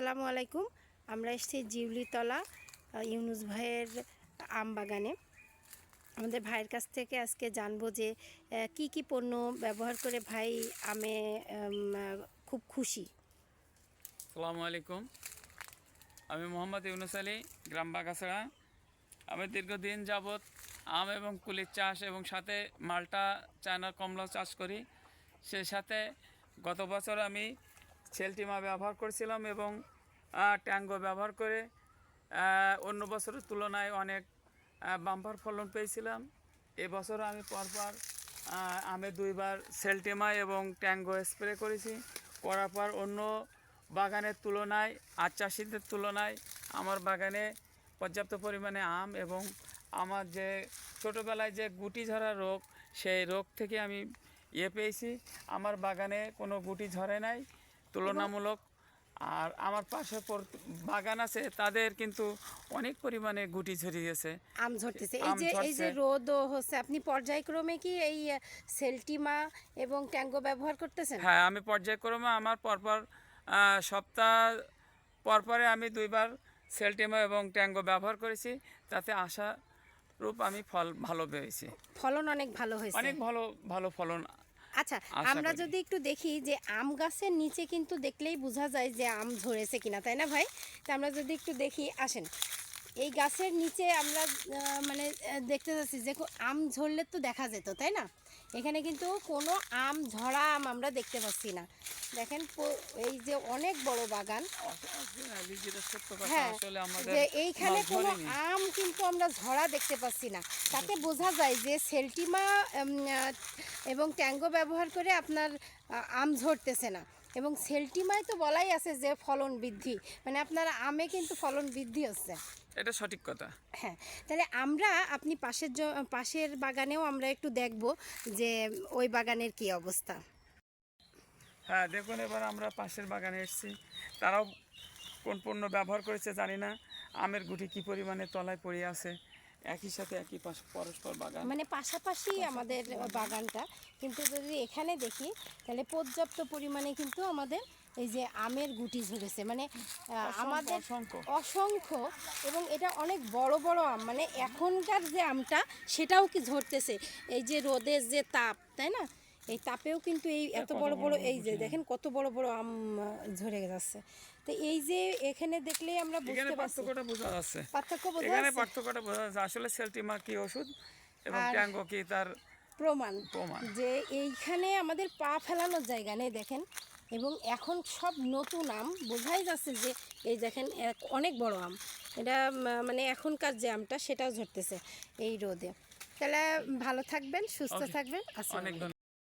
আসসালামু আলাইকুম। আমরা এসেছি জিউলিতলা ইউনুস ভাইয়ের আম বাগানে আমাদের ভাইয়ের কাছ থেকে আজকে জানব যে কি কি পণ্য ব্যবহার করে ভাই আমে খুব খুশি। সালামু আলাইকুম। আমি মোহাম্মদ ইউনুস আলী, গ্রাম বাগাছড়া। আমি দীর্ঘদিন যাবৎ আম এবং কুলির চাষ এবং সাথে মালটা চায়না কমলা চাষ করি। সে সাথে গত বছর আমি সেলটিমা ব্যবহার করেছিলাম এবং ট্যাঙ্গো ব্যবহার করে অন্য বছরের তুলনায় অনেক বাম্পার ফলন পেয়েছিলাম। এবছর আমি পরপর আমে দুইবার সেলটিমা এবং ট্যাঙ্গো স্প্রে করেছি। করার পর অন্য বাগানের তুলনায় আর চাষিদের তুলনায় আমার বাগানে পর্যাপ্ত পরিমাণে আম এবং আমার যে ছোটোবেলায় যে গুটি ঝরা রোগ, সেই রোগ থেকে আমি ইয়ে পেয়েছি। আমার বাগানে কোনো গুটি ঝরে নাই। তুলনামূলক। আর আমার পাশে বাগান আছে তাদের কিন্তু অনেক পরিমাণে গুটি ঝরিয়েছে। আম ঝরতেছে। এই যে এই যে। রোদও হচ্ছে আপনি পর্যায়ক্রমে কি এই সেলটিমা এবং ট্যাঙ্গো ব্যবহার করতেছেন? হ্যাঁ আমি পর্যায়ক্রমে আমার পরপর সপ্তাহ পরপরে আমি দুইবার সেলটিমা এবং ট্যাঙ্গো ব্যবহার করেছি। তাতে আশা রূপ আমি ফল ভালো পেয়েছি। ফলন অনেক ভালো হয়েছে। অনেক ভালো ভালো ফলন আচ্ছা আমরা যদি একটু দেখি যে আম গাছের নিচে কিন্তু দেখলেই বোঝা যায় যে আম ধরেছে কিনা তাই না ভাই? তা আমরা যদি একটু দেখি আসেন। এই গাছের নিচে আমরা মানে দেখতে পাচ্ছি যে আম ঝরলে তো দেখা যেত তাই না? এখানে কিন্তু কোনো আম ঝরা আম আমরা দেখতে পাচ্ছি না। দেখেন এই যে অনেক বড় বাগান। হ্যাঁ যে এইখানে কোনো আম কিন্তু আমরা ঝরা দেখতে পাচ্ছি না। তাতে বোঝা যায় যে সেলটিমা এবং ট্যাঙ্গো ব্যবহার করে আপনার আম ঝরতেছে না। এবং সেলটিমায় তো বলাই আছে যে ফলন বৃদ্ধি। মানে আপনার আমে কিন্তু ফলন বৃদ্ধি হচ্ছে। এটা সঠিক কথা। হ্যাঁ তাহলে আমরা আপনি পাশের পাশের বাগানেও আমরা একটু দেখব যে ওই বাগানের কি অবস্থা। হ্যাঁ দেখুন এবার আমরা পাশের বাগানে এসেছি। তারাও কোন পণ্য ব্যবহার করেছে জানি না। আমের গুটি কি পরিমাণে তলায় পড়ে আছে। একই সাথে একই পাশ- পরস্পর বাগান? মানে পাশাপাশি আমাদের বাগানটা। কিন্তু যদি এখানে দেখি তাহলে পর্যাপ্ত পরিমাণে কিন্তু আমাদের এই যে আমের গুটি ঝরেছে। মানে আমাদের অসংখ্য। অসংখ্য এবং এটা অনেক বড় বড় আম। মানে এখনকার যে আমটা সেটাও কি ঝরতেছে? এই যে রোদের যে তাপ তাই না? এই তাপেও কিন্তু এই এত বড় বড় এই যে দেখেন কত বড় বড় আম ঝরে যাচ্ছে তো এই যে এখানে দেখলেই আমরা বুঝতে পারছি। পার্থক্যটা বোঝা যাচ্ছে। পার্থক্য বোঝা এখানে পার্থক্যটা বোঝা যাচ্ছে। আসলে সেলটিমা কি ওষুধ এবং ট্যাঙ্গো কি তার প্রমাণ। প্রমাণ। যে এইখানে আমাদের পা ফেলানোর জায়গা নেই দেখেন। এবং এখন সব নতুন আম। বোঝাই যাচ্ছে যে এই দেখেন অনেক বড় আম। এটা মানে এখনকার যে আমটা সেটাও ঝরতেছে এই রোদে। তাহলে ভালো থাকবেন সুস্থ থাকবেন। আসসালামু